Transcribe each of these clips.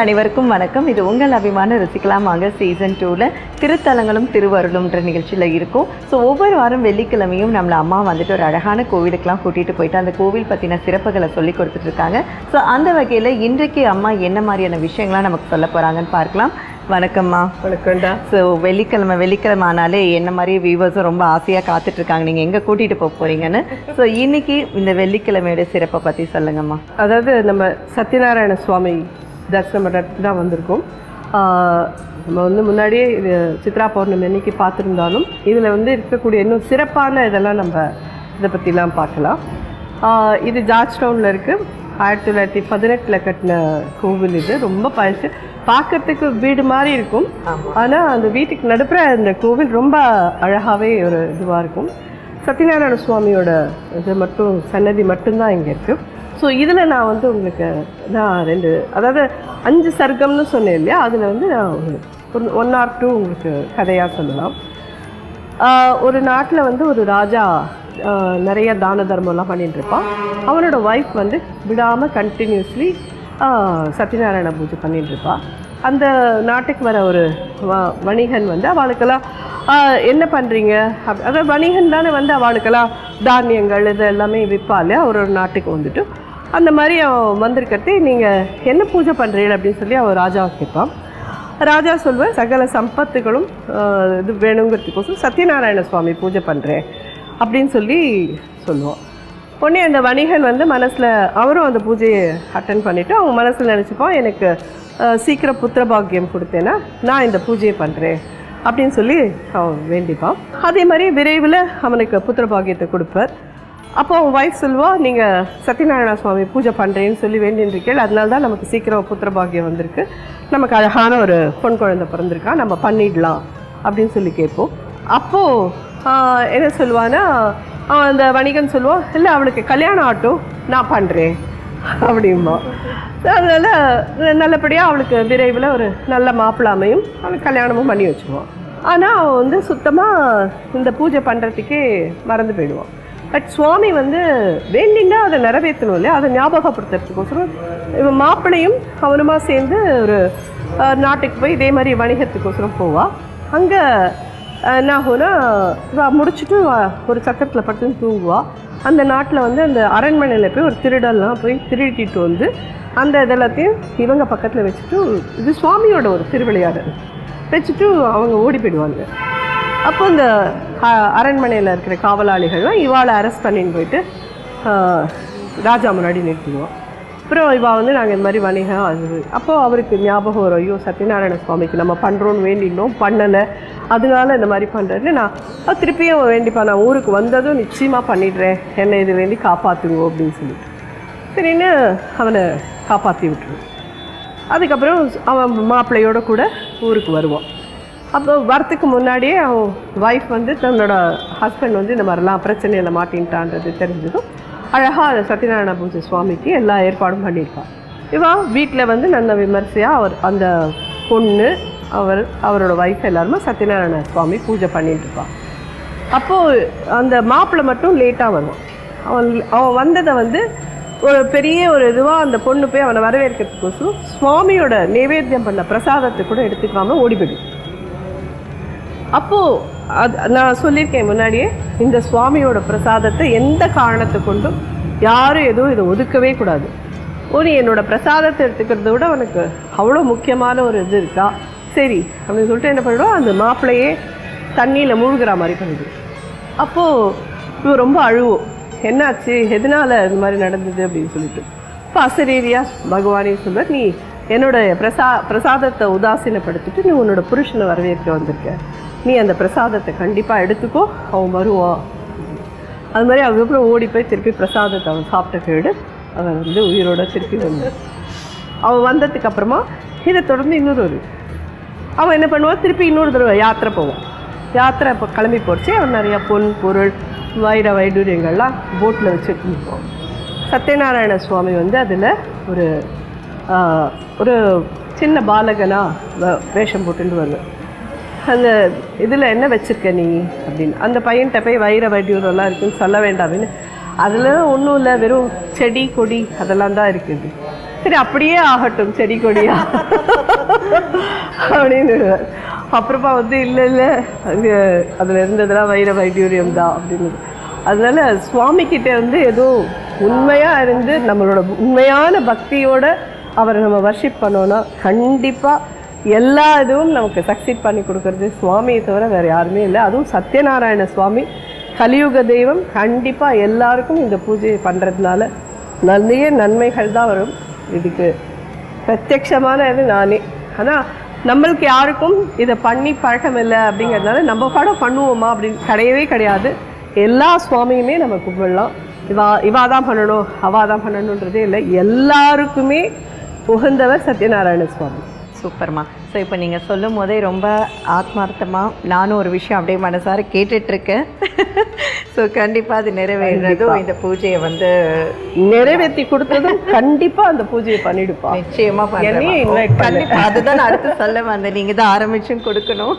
அனைவருக்கும் வணக்கம். இது உங்கள் அபிமான ரசிக்கலாம் வாங்க சீசன் டூவில் திருத்தலங்களும் திருவருளும்ன்ற நிகழ்ச்சியில் இருக்கும். ஸோ ஒவ்வொரு வாரம் வெள்ளிக்கிழமையும் நம்மள அம்மா வந்துட்டு ஒரு அழகான கோவிலுக்கெல்லாம் கூட்டிகிட்டு போயிட்டு அந்த கோவில் பற்றின சிறப்புகளை சொல்லி கொடுத்துட்டு இருக்காங்க. ஸோ அந்த வகையில் இன்றைக்கு அம்மா என்ன மாதிரியான விஷயங்கள்லாம் நமக்கு சொல்ல போகிறாங்கன்னு பார்க்கலாம். வணக்கம்மா. வணக்கம்டா. ஸோ வெள்ளிக்கிழமை வெள்ளிக்கிழமை ஆனாலே என்ன மாதிரி வியூவர்ஸும் ரொம்ப ஆசையாக காத்துட்ருக்காங்க நீங்கள் எங்கே கூட்டிகிட்டு போக போகிறீங்கன்னு ஸோ இன்னைக்கு இந்த வெள்ளிக்கிழமையோட சிறப்பை பற்றி சொல்லுங்கம்மா. அதாவது நம்ம சத்யநாராயண சுவாமி தரிசனம் பண்ணுறதுக்கு தான் வந்திருக்கோம். நம்ம வந்து முன்னாடியே இது சித்ரா பௌர்ணமி அன்னைக்கு பார்த்துருந்தாலும் இதில் வந்து இருக்கக்கூடிய இன்னும் சிறப்பான இதெல்லாம் நம்ம இதை பற்றிலாம் பார்க்கலாம். இது ஜார்ஜ் டவுனில் இருக்குது ஆயிரத்தி தொள்ளாயிரத்தி பதினெட்டில் கட்டின கோவில் இது. ரொம்ப பழசு பார்க்கறதுக்கு வீடு மாதிரி இருக்கும். ஆனால் அந்த வீட்டுக்கு நடுப்புற அந்த கோவில் ரொம்ப அழகாகவே ஒரு இதுவாக இருக்கும். சத்யநாராயண சுவாமியோட இது மட்டும் சன்னதி மட்டும்தான் இங்கே இருக்குது ஸோ இதில் நான் வந்து உங்களுக்கு நான் ரெண்டு அதாவது அஞ்சு சர்க்கம்னு சொன்னேன் இல்லையா? அதில் வந்து நான் ஒரு ஒன் ஆர் டூ உங்களுக்கு கதையாக சொல்லலாம். ஒரு நாட்டில் வந்து ஒரு ராஜா நிறைய தான தர்மம்லாம் பண்ணிட்டுருப்பான் அவனோட ஒய்ஃப் வந்து விடாமல் கண்டினியூஸ்லி சத்யநாராயண பூஜை பண்ணிட்டுருப்பான் அந்த நாட்டுக்கு வர ஒரு வ- வணிகன் வந்து அவளுக்கெல்லாம் என்ன பண்ணுறீங்க அப் அதாவது வணிகன் தானே வந்து அவளுக்கெல்லாம் தானியங்கள் இது எல்லாமே விற்பா அவரோட ஒரு நாட்டுக்கு வந்துட்டு. அந்த மாதிரி அவன் வந்திருக்கிறது நீங்கள் என்ன பூஜை பண்ணுறீங்க அப்படின்னு சொல்லி அவன் ராஜாவை கேட்பான். ராஜா சொல்வேன் சகல சம்பத்துகளும் இது வேணுங்கிறதுக்கோசம் சத்யநாராயண சுவாமி பூஜை பண்ணுறேன் அப்படின்னு சொல்லி சொல்லுவோம் உடனே அந்த வணிகன் வந்து மனசில் அவரும் அந்த பூஜையை அட்டன் பண்ணிவிட்டு அவங்க மனசில் நினச்சிப்பான் எனக்கு சீக்கிரம் புத்திர பாக்கியம் கொடுத்தேன்னா நான் இந்த பூஜையை பண்ணுறேன் அப்படின்னு சொல்லி அவன் வேண்டிப்பான். அதே மாதிரி விரைவில் அவனுக்கு புத்திர பாக்கியத்தை கொடுப்பார். அப்போ அவன் ஒய்ஃப் சொல்லுவா நீங்கள் சத்யநாராயண சுவாமி பூஜை பண்ணுறேன்னு சொல்லி வேண்டின்னு அதனால தான் நமக்கு சீக்கிரம் புத்திர பாக்கியம் வந்திருக்கு. நமக்கு அழகான ஒரு பொன் குழந்தை பிறந்திருக்கா நம்ம பண்ணிடலாம் அப்படின்னு சொல்லி கேட்போம். அப்போது என்ன சொல்லுவான்னா அவன் அந்த வணிகன் சொல்லுவான் இல்லை அவளுக்கு கல்யாணம் ஆட்டும் நான் பண்ணுறேன் அப்படிம்பா. அதனால் நல்லபடியாக அவளுக்கு விரைவில் ஒரு நல்ல மாப்பிள்ளை அமையும். அவளுக்கு கல்யாணமும் பண்ணி வச்சுருவான் ஆனால் அவன் வந்து சுத்தமாக இந்த பூஜை பண்ணுறதுக்கே மறந்து போயிடுவான் பட் சுவாமி வந்து வேண்டிங்கன்னா அதை நிறைவேற்றணும் இல்லையா? அதை ஞாபகப்படுத்துறதுக்கோசரம் இவன் மாப்பிளையும் அவனுமா சேர்ந்து ஒரு நாட்டுக்கு போய் இதே மாதிரி வணிகத்துக்கோசரம் போவா. அங்கே என்ன ஆகும்னா முடிச்சுட்டு ஒரு சக்கரத்தில் பட்டுன்னு தூங்குவா. அந்த நாட்டில் வந்து அந்த அரண்மனையில் போய் ஒரு திருடெல்லாம் போய் திருடிட்டு வந்து அந்த இதெல்லாத்தையும் இவங்க பக்கத்தில் வச்சுட்டு இது சுவாமியோட ஒரு திருவிளையாடல். வச்சுட்டு அவங்க ஓடி போயிடுவாங்க. அப்போ இந்த அரண்மனையில் இருக்கிற காவலாளிகள்லாம் இவாளை அரெஸ்ட் பண்ணின்னு போயிட்டு ராஜா முன்னாடி நிறுத்திடுவோம் அப்புறம் இவா வந்து நாங்கள் இந்த மாதிரி வணிகம் அது அப்போது அவருக்கு ஞாபகம் வரும் ஐயோ சத்யநாராயண சுவாமிக்கு நம்ம பண்ணுறோன்னு வேண்டினோம் பண்ணலை. அதனால இந்த மாதிரி பண்ணுறேன்னு நான் திருப்பியும் வேண்டிப்பா நான் ஊருக்கு வந்ததும் நிச்சயமாக பண்ணிடுறேன். என்னை இது வேண்டி காப்பாற்றுங்க அப்படின்னு சொல்லிட்டு. சரின்னு அவனை காப்பாற்றி விட்டுருவோம் அதுக்கப்புறம் அவன் மாப்பிள்ளையோட கூட ஊருக்கு வருவான். அப்போ வரத்துக்கு முன்னாடியே அவன் ஒய்ஃப் வந்து தன்னோட ஹஸ்பண்ட் வந்து இந்த மாதிரிலாம் பிரச்சனையில் மாட்டின்ட்டான்றது தெரிஞ்சதும் அழகாக சத்யநாராயண பூஜை சுவாமிக்கு எல்லா ஏற்பாடும் பண்ணியிருப்பான் இவன் வீட்டில் வந்து நல்ல விமர்சையாக அவர் அந்த பொண்ணு அவர் அவரோட ஒய்ஃப் எல்லாருமே சத்யநாராயண சுவாமி பூஜை பண்ணிட்டுருப்பான் அப்போது அந்த மாப்பிள்ளை மட்டும் லேட்டாக வருவான். அவன் அவன் வந்ததை வந்து ஒரு பெரிய ஒரு இதுவாக அந்த பொண்ணு போய் அவனை வரவேற்கிறதுக்கோசம் சுவாமியோட நைவேத்தியம் பண்ண பிரசாதத்தை கூட எடுத்துக்காமல் ஓடி போயிடும் அப்போது அது நான் சொல்லியிருக்கேன் முன்னாடியே இந்த சுவாமியோட பிரசாதத்தை எந்த காரணத்தை கொண்டும் யாரும் எதுவும் இதை ஒதுக்கவே கூடாது. ஓ நீ பிரசாதத்தை எடுத்துக்கிறத விட அவனுக்கு அவ்வளோ முக்கியமான ஒரு இது இருக்கா? சரி அப்படின்னு சொல்லிட்டு என்ன பண்ணிடுவோம்? அந்த மாப்பிள்ளையே தண்ணியில் மூழ்கிற மாதிரி பண்ணுது அப்போது இவன் ரொம்ப அழுவோம் என்னாச்சு? எதனால் இது மாதிரி நடந்தது அப்படின்னு சொல்லிட்டு. இப்போ அசரீரியா பகவானே சொல்வார் நீ என்னோட பிரசா பிரசாதத்தை உதாசீனப்படுத்திட்டு நீ உன்னோட புருஷனை வரவேற்க வந்திருக்க. நீ அந்த பிரசாதத்தை கண்டிப்பாக எடுத்துக்கோ. அவன் வருவான் அது மாதிரி அதுக்கப்புறம் ஓடி போய் திருப்பி பிரசாதத்தை அவன் சாப்பிட்ட கேடு அவன் வந்து உயிரோட திருப்பி வந்தான் அவன் வந்ததுக்கு அப்புறமா இதை தொடர்ந்து இன்னொரு ஒரு அவன் என்ன பண்ணுவான் திருப்பி இன்னொரு தடவை யாத்திரை போவான். யாத்திரை இப்போ கிளம்பி போச்சு அவன் நிறையா பொன் பொருள் வைர வைடூரியங்கள்லாம் போட்டில் வச்சுட்டு நிற்பான். சத்யநாராயண சுவாமி வந்து அதில் ஒரு ஒரு சின்ன பாலகனாக வ- வேஷம் போட்டுட்டு வருவேன் அந்த இதில் என்ன வச்சுருக்க நீ? அப்படின்னு. அந்த பையன்கிட்ட போய் வைர வடிவரெல்லாம் இருக்குன்னு சொல்ல வேண்டாம் அப்படின்னு. அதில் ஒன்றும் இல்லை வெறும் செடி கொடி அதெல்லாம் தான் இருக்குது. சரி அப்படியே ஆகட்டும் செடி கொடியா? அப்படின்னு. அப்புறமா வந்து இல்லை இல்லை அது அதில் இருந்ததெல்லாம் வைர வைடூரியம் தான் அப்படின்னு. அதனால சுவாமிக்கிட்ட வந்து ஏதோ உண்மையாக இருந்து நம்மளோட உண்மையான பக்தியோட அவரை நம்ம வர்ஷிப் பண்ணோன்னா கண்டிப்பாக எல்லா இதுவும் நமக்கு சக்சீட் பண்ணி கொடுக்கறது சுவாமியை தவிர வேறு யாருமே இல்லை. அதுவும் சத்யநாராயண சுவாமி கலியுக தெய்வம் கண்டிப்பாக எல்லாருக்கும் இந்த பூஜையை பண்ணுறதுனால நிறைய நன்மைகள் தான் வரும். இதுக்கு பிரத்யக்ஷமான இது நானே. ஆனால் நம்மளுக்கு யாருக்கும் இதை பண்ணி பழக்கம் இல்லை அப்படிங்கிறதுனால நம்ம படம் பண்ணுவோமா அப்படின்னு கிடையவே கிடையாது. எல்லா சுவாமியுமே நம்ம கும்பிடலாம். இவா இவா தான் பண்ணணும் அவா தான் பண்ணணுன்றதே இல்லை. எல்லாருக்குமே உகந்தவர் சத்யநாராயண சுவாமி. சூப்பர்மா. ஸோ இப்போ நீங்கள் சொல்லும் போதே ரொம்ப ஆத்மார்த்தமாக நானும் ஒரு விஷயம் அப்படியே மனசார கேட்டுட்ருக்கேன் ஸோ கண்டிப்பாக அது நிறைவேறதும் இந்த பூஜையை வந்து நிறைவேற்றி கொடுத்ததும் கண்டிப்பா அந்த பூஜையை பண்ணிடுப்பா. நிச்சயமாக. கண்டிப்பாக அதுதான் அடுத்து சொல்ல வந்தேன். நீங்கள் தான் ஆரம்பிச்சும் கொடுக்கணும்.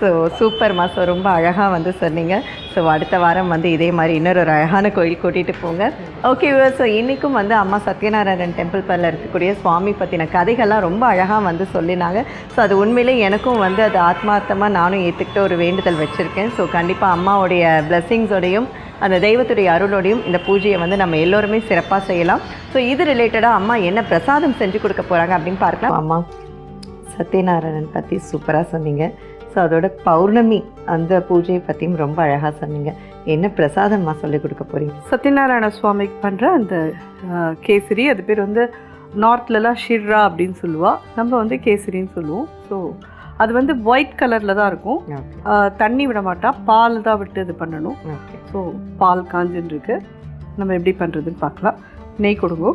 ஸோ சூப்பர்மா ஸோ ரொம்ப அழகாக வந்து சொன்னீங்க. ஸோ அடுத்த வாரம் வந்து இதே மாதிரி இன்னொரு ஒரு அழகான கோயில் கூட்டிகிட்டு போங்க. ஓகே ஸோ இன்றைக்கும் வந்து அம்மா சத்யநாராயணன் டெம்பிள் பரில் இருக்கக்கூடிய சுவாமி பற்றின கதைகள்லாம் ரொம்ப அழகாக வந்து சொல்லினாங்க. ஸோ அது உண்மையிலே எனக்கும் வந்து அது ஆத்மார்த்தமாக நானும் ஏற்றுக்கிட்ட ஒரு வேண்டுதல் வச்சுருக்கேன். ஸோ கண்டிப்பாக அம்மாவுடைய பிளெஸ்ஸிங்ஸோடையும் அந்த தெய்வத்துடைய அருளோடையும் இந்த பூஜையை வந்து நம்ம எல்லோருமே சிறப்பாக செய்யலாம். ஸோ இது ரிலேட்டடாக அம்மா என்ன பிரசாதம் செஞ்சு கொடுக்க போகிறாங்க அப்படின்னு பார்க்கலாம். அம்மா சத்யநாராயணன் பற்றி சூப்பராக சொன்னீங்க. ஸோ அதோட பௌர்ணமி அந்த பூஜையை பற்றியும் ரொம்ப அழகாக சொன்னீங்க. என்ன பிரசாதம்மா சொல்லி கொடுக்க போகிறீங்க சத்யநாராயண சுவாமிக்கு பண்ணுற அந்த கேசரி அது பேர் வந்து நார்த்லலாம் ஷிர்ரா அப்படின்னு சொல்லுவா. நம்ம வந்து கேசரின்னு சொல்லுவோம். ஸோ அது வந்து ஒயிட் கலரில் தான் இருக்கும். தண்ணி விட மாட்டா பால் தான் விட்டு இது பண்ணணும். ஸோ பால் காஞ்சுன்னு இருக்கு நம்ம எப்படி பண்ணுறதுன்னு பார்க்கலாம். நெய் கொடுங்க.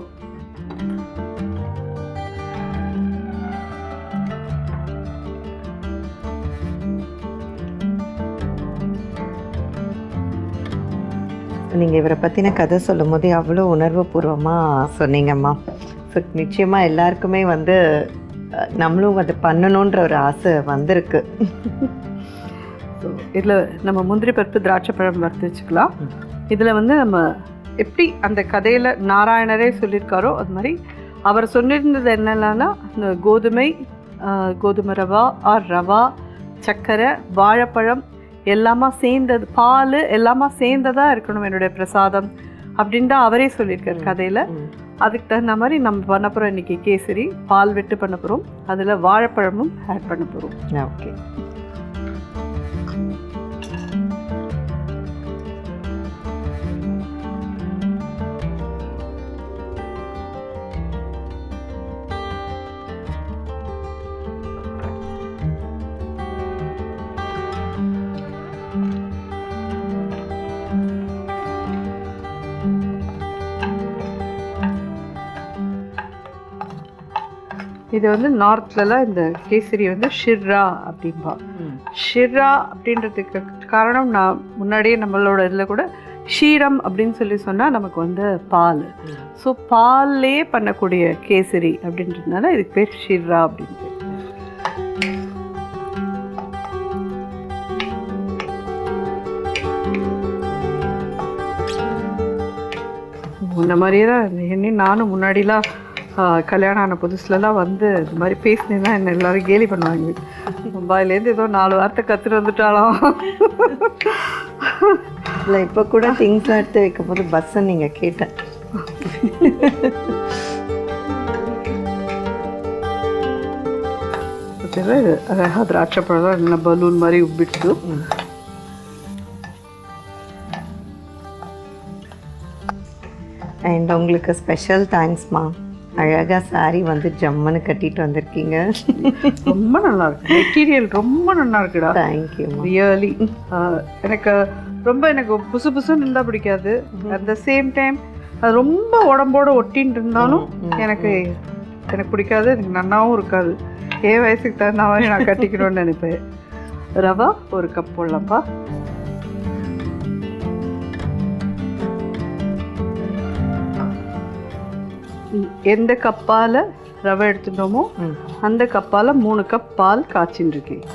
நீங்கள் இவரை பற்றின கதை சொல்லும் போதே அவ்வளோ உணர்வுபூர்வமாக சொன்னீங்கம்மா. ஸோ நிச்சயமாக எல்லாருக்குமே வந்து நம்மளும் அது பண்ணணுன்ற ஒரு ஆசை வந்திருக்கு. ஸோ இதில் நம்ம முந்திரி பருப்பு திராட்சை பழம் வறுத்து வச்சுக்கலாம். இதில் வந்து நம்ம எப்படி அந்த கதையில் நாராயணரே சொல்லியிருக்காரோ அது மாதிரி அவர் சொல்லியிருந்தது என்னென்னா இந்த கோதுமை கோதுமை ரவா ஆர் ரவா சர்க்கரை வாழைப்பழம் எல்லாமா சேர்ந்தது பால் எல்லாமா சேர்ந்ததாக இருக்கணும் என்னுடைய பிரசாதம். அப்படின்னு தான் அவரே சொல்லியிருக்காரு கதையில். அதுக்கு தகுந்த மாதிரி நம்ம பண்ண போகிறோம் இன்றைக்கி கேசரி பால் விட்டு பண்ண போகிறோம் அதில் வாழைப்பழமும் ஆட் பண்ண போகிறோம் ஓகே. இது வந்து நார்த்லலாம் இந்த கேசரி வந்து ஷிர்ரா அப்படிம்பா. ஷிர்ரா அப்படின்றதுக்கு காரணம் நான் முன்னாடியே நம்மளோட இதில் கூட ஷீரம் அப்படின்னு சொல்லி சொன்னால் நமக்கு வந்து பால். ஸோ பால்லே பண்ணக்கூடிய கேசரி அப்படின்றதுனால இதுக்கு பேர் ஷிர்ரா அப்படின்னு. இந்த மாதிரியே தான் என்ன நானும் முன்னாடிலாம் கல்யாணம் ஆன புதுசுலலாம் வந்து இந்த மாதிரி பேசினேன்னா என்ன எல்லாரும் கேலி பண்ணுவாங்க. மும்பாயிலேருந்து ஏதோ நாலு வார்த்தை கற்றுட்டு வந்துட்டாலாம். இல்லை இப்போ கூட திங்ஸ்லாம் எடுத்து வைக்கும் போது பஸ்ஸை நீங்கள் கேட்டேன் திராட்சை பழம் என்ன பலூன் மாதிரி உப்பிடுச்சு அண்ட் உங்களுக்கு ஸ்பெஷல் தேங்க்ஸ்மா அழகாக saree வந்து ஜம்முன்னு கட்டிட்டு வந்திருக்கீங்க. ரொம்ப நல்லா இருக்கு. மெட்டீரியல் ரொம்ப நல்லா இருக்குடா. தேங்க்யூம்மா ரியலி எனக்கு ரொம்ப எனக்கு புசு புசுன்னு இருந்தால் பிடிக்காது. அட் த சேம் டைம் அது ரொம்ப உடம்போட ஒட்டின்னு இருந்தாலும் எனக்கு எனக்கு பிடிக்காது. எனக்கு நன்னாவும் இருக்காது. என் வயசுக்கு தகுந்த மாதிரி நான் கட்டிக்கணும்னு நினைப்பேன். ரவா ஒரு கப் போடலாம்ப்பா. எந்த கப்பால் ரவை எடுத்துட்டோமோ அந்த கப்பால் மூணு கப் பால் காய்ச்சின்னு இருக்கேன்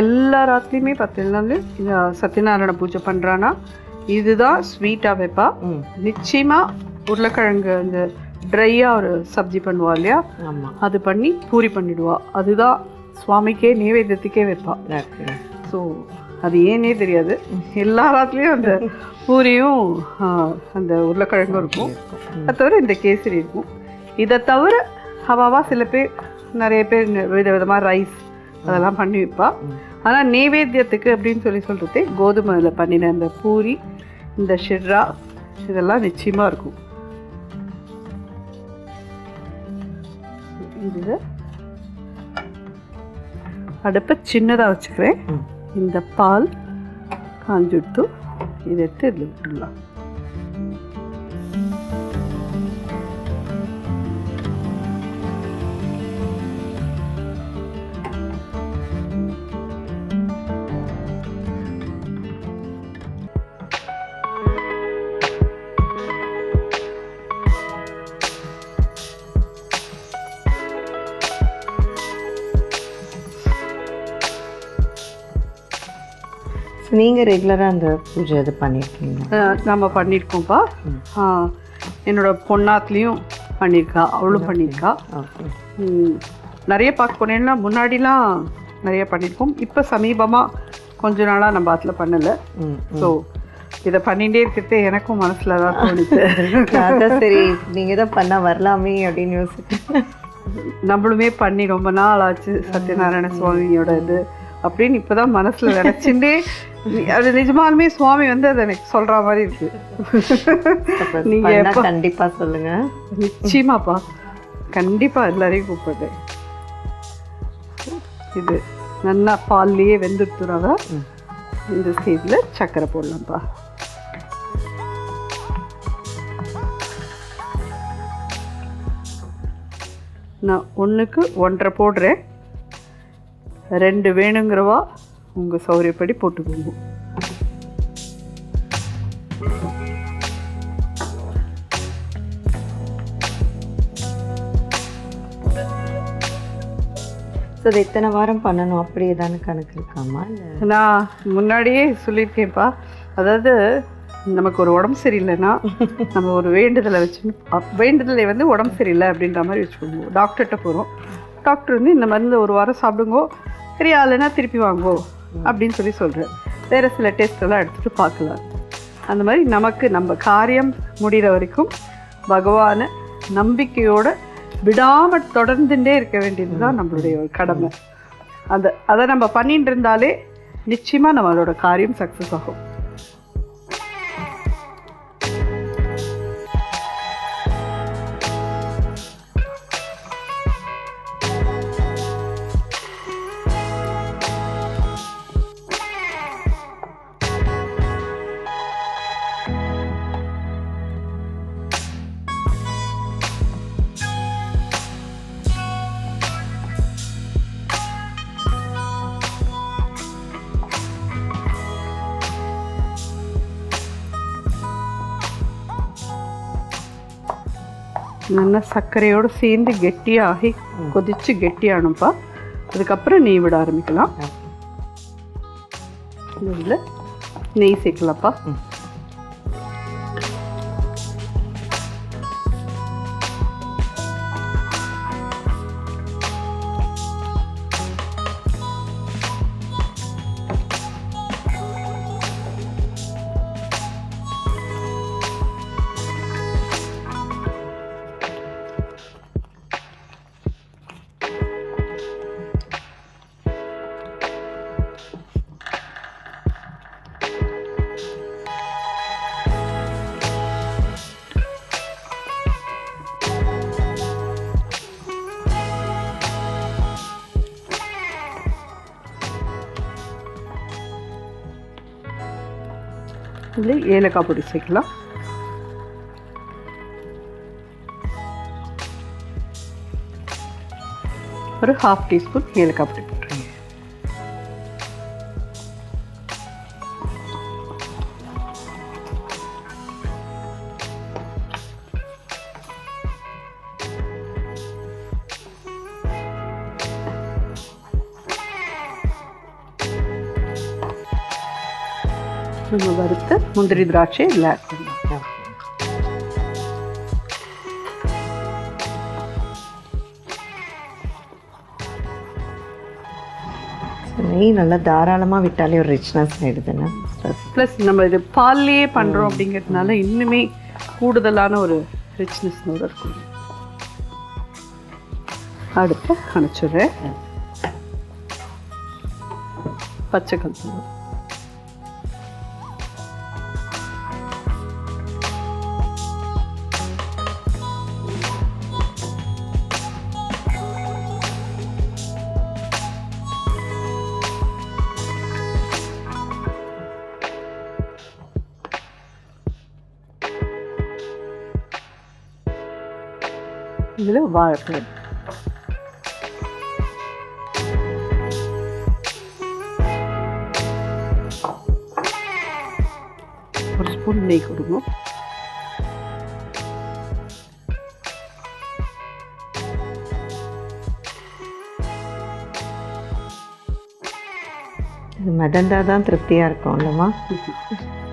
எல்லா ராத்திரியுமே பார்த்தீங்கன்னா இந்த சத்யநாராயண பூஜை பண்ணுறான்னா இதுதான் ஸ்வீட்டாக வைப்பா. நிச்சயமாக உருளைக்கிழங்கு அந்த ட்ரையாக ஒரு சப்ஜி பண்ணுவா இல்லையா? ஆமாம் அது பண்ணி பூரி பண்ணிடுவா. அதுதான் சுவாமிக்கே நைவேத்தியத்துக்கே வைப்பா. ஓகே ஸோ அது ஏனே தெரியாது. எல்லா ராத்துலேயும் அந்த பூரியும் அந்த உருளைக்கிழங்கும் இருக்கும். அது தவிர இந்த கேசரி இருக்கும். இதை தவிர அவாவா சில பேர் நிறைய பேர் வித விதமாக ரைஸ் அதெல்லாம் பண்ணி வைப்பா. ஆனால் நெய்வேத்தியத்துக்கு அப்படின்னு சொல்லி சொல்கிறது கோதுமையில் பண்ணின அந்த பூரி இந்த ஷிர்ரா இதெல்லாம் நிச்சயமாக இருக்கும். இது. அடுப்பை சின்னதாக வச்சுக்கிறேன். இந்த பால் காஞ்சுட்டு இதை எடுத்து இதில் விட்டுடலாம். நீங்கள் ரெகுலராக அந்த பூஜை இது பண்ணியிருக்கீங்க நம்ம பண்ணியிருக்கோம்ப்பா என்னோட பொண்ணாத்துலேயும் பண்ணியிருக்கா அவளும் பண்ணியிருக்கா நிறைய பார்க்க போனேன்னா முன்னாடிலாம் நிறைய பண்ணியிருக்கோம் இப்போ சமீபமாக கொஞ்ச நாளாக நம்ம அதில் பண்ணலை. ஸோ இதை பண்ணிகிட்டே இருக்கிறதே எனக்கும் மனசில் தான் தோணுச்சு அதான் சரி நீங்கள் தான் பண்ணால் வரலாமே அப்படின்னு யோசிச்சேன் நம்மளுமே பண்ணி ரொம்ப நாள் ஆச்சு சத்யநாராயண சுவாமியோட இது. அப்படின்னு இப்போதான் மனசில் நினச்சிண்டே அது நிஜமாலுமே சுவாமி வந்து அதை எனக்கு சொல்கிற மாதிரி இருக்கு. நீங்க பண்ணா எப்போ கண்டிப்பாக சொல்லுங்கள் நிச்சயமாப்பா. கண்டிப்பாக எல்லாரையும் கூப்பிடுறேன். இது நல்லா பால்லையே வெந்துடுத்துறாங்க ம். இந்த ஸ்டேஜில் சர்க்கரை போடலாம்ப்பா. நான் ஒன்றுக்கு ஒன்றரை போடுறேன். ரெண்டு வேணுங்கிறவா உங்கள் சௌரியப்படி போட்டுக்கோங்க. ஸோ அது எத்தனை வாரம் பண்ணணும்? அப்படி ஏதானு கணக்கு இருக்காமா? நான் முன்னாடியே சொல்லியிருக்கேன்ப்பா. அதாவது நமக்கு ஒரு உடம்பு சரியில்லைன்னா நம்ம ஒரு வேண்டுதலை வச்சு வேண்டுதலை வந்து உடம்பு சரியில்லை அப்படின்ற மாதிரி வச்சுக்கோங்க. டாக்டர்கிட்ட போகிறோம் டாக்டர் வந்து இந்த மருந்து ஒரு வாரம் சாப்பிடுங்கோ. சரியா இல்லைன்னா திருப்பி வாங்குவோம் அப்படின்னு சொல்லி சொல்கிறேன் வேறு சில டெஸ்ட் எல்லாம் எடுத்துகிட்டு பார்க்கலாம். அந்த மாதிரி நமக்கு நம்ம காரியம் முடிகிற வரைக்கும் பகவானை நம்பிக்கையோடு விடாமல் தொடர்ந்துட்டே இருக்க வேண்டியது தான் நம்மளுடைய ஒரு கடமை. அந்த அதை நம்ம பண்ணிட்டு இருந்தாலே நிச்சயமாக நம்மளோட காரியம் சக்ஸஸ் ஆகும். நல்லா சர்க்கரையோடு சேர்ந்து கெட்டியாகி கொதிச்சு கெட்டியானும்ப்பா அதுக்கப்புறம் நெய் விட ஆரம்பிக்கலாம் இதில் நெய் சேர்க்கலாம்ப்பா ம். ஏலக்காய் பொடி சேர்க்கலாம் ஒரு ஹாஃப் டீஸ்பூன் ஏலக்காய் பொடி நம்ம வறுத்து முந்திரி திராட்சை இதில் ஆட் பண்ணிக்கலாம் நெய் நல்லா தாராளமாக விட்டாலே ஒரு ரிச்னஸ் ஆயிடுதுண்ணா ப்ளஸ் நம்ம இது பால்லையே பண்ணுறோம் அப்படிங்கிறதுனால இன்னுமே கூடுதலான ஒரு ரிச்னஸ்னோட இருக்கும் அடுத்து அணைச்சிடுறேன் பச்சை கல் வாழைப்பழம் ஒரு ஸ்பூன் நெய் கொடுங்க. இது மதந்தா தான் திருப்தியாக இருக்கும் இல்லைம்மா?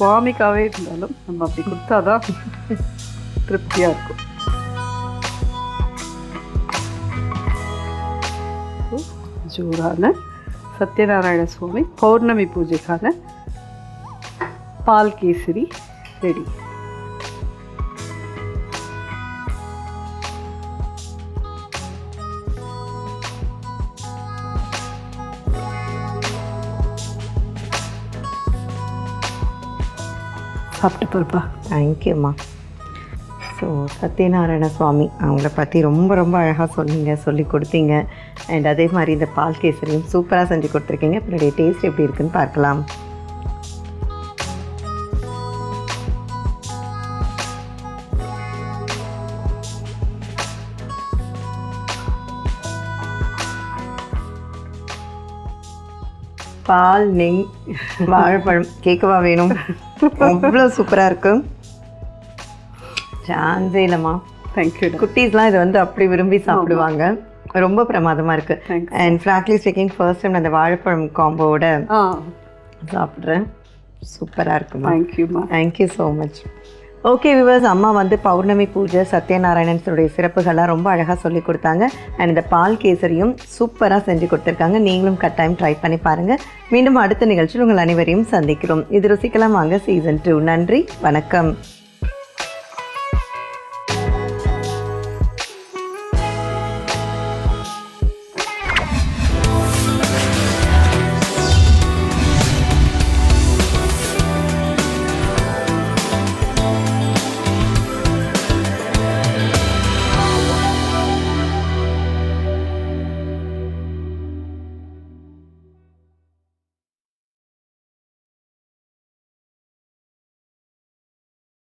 சுவாமிக்காகவே இருந்தாலும் நம்ம அப்படி கொடுத்தாதான் திருப்தியாக இருக்கும். ஜோரான சத்யநாராயண சுவாமி பௌர்ணமி பூஜைக்கான பால் கேசரி ரெடி. சாப்பிட்டு பாருப்பா. தேங்க்யூம்மா ஸோ சத்யநாராயண சுவாமி அவங்கள பற்றி ரொம்ப ரொம்ப அழகாக சொன்னீங்க சொல்லி கொடுத்தீங்க. அண்ட் அதே மாதிரி இந்த பால் கேசரியும் சூப்பராக செஞ்சு கொடுத்துருக்கீங்க. உங்களுடைய டேஸ்ட் எப்படி இருக்குன்னு பார்க்கலாம். பால் நெய் வாழைப்பழம் கேட்கவா வேணும்? அவ்வளோ சூப்பராக இருக்கும் சான்ஸே இல்லைம்மா தேங்க்யூ குட்டீஸ்லாம் இதை வந்து அப்படி விரும்பி சாப்பிடுவாங்க. ரொம்ப பிரமாதமாக இருக்கு. Thanks. And frankly speaking first time அந்த வாழைப்பழம் காம்போவோட சாப்பிட்றேன். சூப்பராக இருக்குமா? தேங்க்யூம்மா thank you so much okay viewers அம்மா வந்து பௌர்ணமி பூஜை சத்யநாராயணனுடைய சிறப்புகள்லாம் ரொம்ப அழகாக சொல்லி கொடுத்தாங்க. அண்ட் இந்த பால் கேசரியும் சூப்பராக செஞ்சு கொடுத்துருக்காங்க. நீங்களும் கட்டாயம் ட்ரை பண்ணி பாருங்கள் மீண்டும் அடுத்த நிகழ்ச்சியில் உங்கள் அனைவரையும் சந்திக்கிறோம். இது ருசிக்கலாம் வாங்க. சீசன் டூ நன்றி. வணக்கம்.